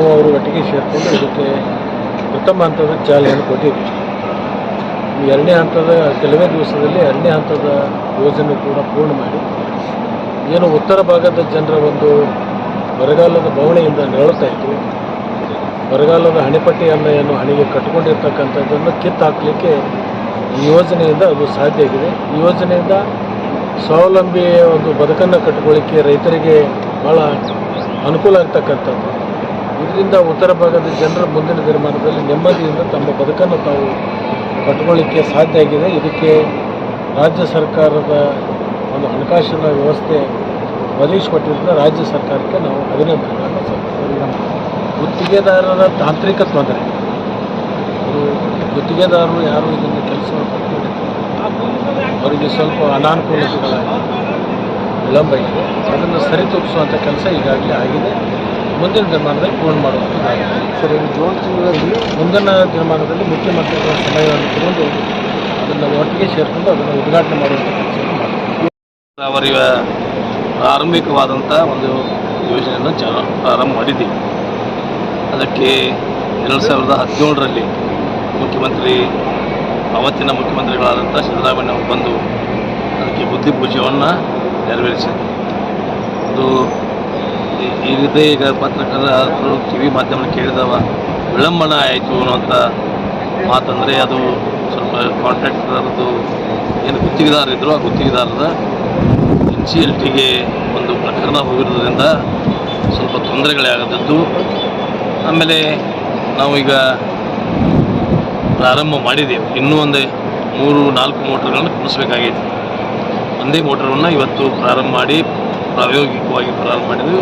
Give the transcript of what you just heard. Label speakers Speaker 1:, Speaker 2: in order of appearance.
Speaker 1: ನಾವು ಅವರು ಒಟ್ಟಿಗೆ ಸೇರಿಕೊಂಡು ಇದಕ್ಕೆ ಉತ್ತಮ ಹಂತದ ಚಾಲನೆಯನ್ನು ಕೊಟ್ಟಿದ್ವಿ ಎರಡನೇ ಹಂತದ, ಕೆಲವೇ ದಿವಸದಲ್ಲಿ ಎರಡನೇ ಹಂತದ ಯೋಜನೆ ಕೂಡ ಪೂರ್ಣ ಮಾಡಿ, ಏನು ಉತ್ತರ ಭಾಗದ ಜನರ ಒಂದು ಬರಗಾಲದ ಬವಣೆಯಿಂದ ನೆರಳುತ್ತಾ ಇತ್ತು ಬರಗಾಲದ ಹಣೆಪಟ್ಟಿಯನ್ನು ಏನು ಹಣೆಗೆ ಕಟ್ಟಿಕೊಂಡಿರ್ತಕ್ಕಂಥದ್ದನ್ನು ಕಿತ್ತು ಹಾಕಲಿಕ್ಕೆ ಈ ಯೋಜನೆಯಿಂದ ಅದು ಸಾಧ್ಯ ಆಗಿದೆ. ಈ ಯೋಜನೆಯಿಂದ ಸ್ವಾವಲಂಬಿ ಒಂದು ಬದುಕನ್ನು ಕಟ್ಟಿಕೊಳ್ಳಿಕ್ಕೆ ರೈತರಿಗೆ ಭಾಳ ಅನುಕೂಲ ಆಗ್ತಕ್ಕಂಥದ್ದು. ಇದರಿಂದ ಉತ್ತರ ಭಾಗದ ಜನರ ಮುಂದಿನ ದಿನಮಾನದಲ್ಲಿ ನೆಮ್ಮದಿಯಿಂದ ತಮ್ಮ ಬದುಕನ್ನು ತಾವು ಕಟ್ಟಿಕೊಳ್ಳಿಕ್ಕೆ ಸಾಧ್ಯ ಆಗಿದೆ. ಇದಕ್ಕೆ ರಾಜ್ಯ ಸರ್ಕಾರದ ಒಂದು ಹಣಕಾಸಿನ ವ್ಯವಸ್ಥೆ ಒದಗಿಸಿಕೊಟ್ಟಿದ್ದರಿಂದ ರಾಜ್ಯ ಸರ್ಕಾರಕ್ಕೆ ನಾವು ಅಭಿನಂದನೆಗಳನ್ನು ಗುತ್ತಿಗೆದಾರರ ತಾಂತ್ರಿಕ ತೊಂದರೆ. ಅವರು ಗುತ್ತಿಗೆದಾರರು ಯಾರು ಇದನ್ನು ಕೆಲಸವನ್ನು ಪಡ್ಕೊಂಡಿದ್ದಾರೆ ಅವರಿಗೆ ಸ್ವಲ್ಪ ಅನಾನುಕೂಲತೆಗಳಾಗಿ ವಿಳಂಬ ಇದೆ. ಅದನ್ನು ಸರಿತೂಗಿಸುವಂಥ ಕೆಲಸ ಈಗಾಗಲೇ ಆಗಿದೆ. ಮುಂದಿನ ದಿನಮಾನದಲ್ಲಿ ಪೂರ್ಣ ಮಾಡುವಂಥದ್ದಾಗಿದೆ
Speaker 2: ಸರ್ ಈ ಜೂನ್ ತಿಂಗಳಲ್ಲಿ
Speaker 1: ಮುಂದಿನ ದಿನಮಾನದಲ್ಲಿ ಮುಖ್ಯಮಂತ್ರಿಗಳ ಸಮಯವನ್ನು ತಗೊಂಡು ಅದನ್ನು ಒಟ್ಟಿಗೆ ಸೇರಿಕೊಂಡು ಅದನ್ನು ಉದ್ಘಾಟನೆ ಮಾಡುವಂಥ ಕೆಲಸವನ್ನು
Speaker 3: ಆರಂಭಿಕವಾದಂಥ ಒಂದು ಯೋಜನೆಯನ್ನು ಜನ ಪ್ರಾರಂಭ ಮಾಡಿದ್ದೀವಿ. ಅದಕ್ಕೆ ಎರಡು ಸಾವಿರದ ಹದಿನೇಳರಲ್ಲಿ ಮುಖ್ಯಮಂತ್ರಿ ಅವತ್ತಿನ ಮುಖ್ಯಮಂತ್ರಿಗಳಾದಂಥ ಸಿದ್ದರಾಮಯ್ಯ ಅವರು ಬಂದು ಅದಕ್ಕೆ ಬುದ್ಧಿ ಪೂಜೆಯನ್ನು ನೆರವೇರಿಸಿದರು. ಅದು ರೀತಿ ಈಗ ಪತ್ರಕರ್ತರು ಕಿವಿ ಮಾಧ್ಯಮ ಕೇಳಿದವ, ವಿಳಂಬನ ಆಯಿತು ಅನ್ನೋಂಥ ಮಾತಂದರೆ ಅದು ಸ್ವಲ್ಪ ಕಾಂಟ್ರಾಕ್ಟರ್ದು ಏನು ಗುತ್ತಿಗೆದಾರರಿದ್ದರು ಆ ಗುತ್ತಿಗೆದಾರರ ಎನ್ ಸಿ ಎಲ್ ಟಿಗೆ ಒಂದು ಪ್ರಕರಣ ಹೋಗಿರೋದ್ರಿಂದ ಸ್ವಲ್ಪ ತೊಂದರೆಗಳೇ ಆಗದದ್ದು, ಆಮೇಲೆ ನಾವು ಈಗ ಪ್ರಾರಂಭ ಮಾಡಿದ್ದೇವೆ. ಇನ್ನೂ ಒಂದೇ ಮೂರು, ನಾಲ್ಕು ಮೋಟರ್ಗಳನ್ನು ಕುಣಿಸ್ಬೇಕಾಗೈತಿ ಒಂದೇ ಮೋಟ್ರವನ್ನು ಇವತ್ತು ಪ್ರಾರಂಭ ಮಾಡಿ ಪ್ರಾಯೋಗಿಕವಾಗಿ ಪ್ರಾರಂಭ ಮಾಡಿದ್ವಿ.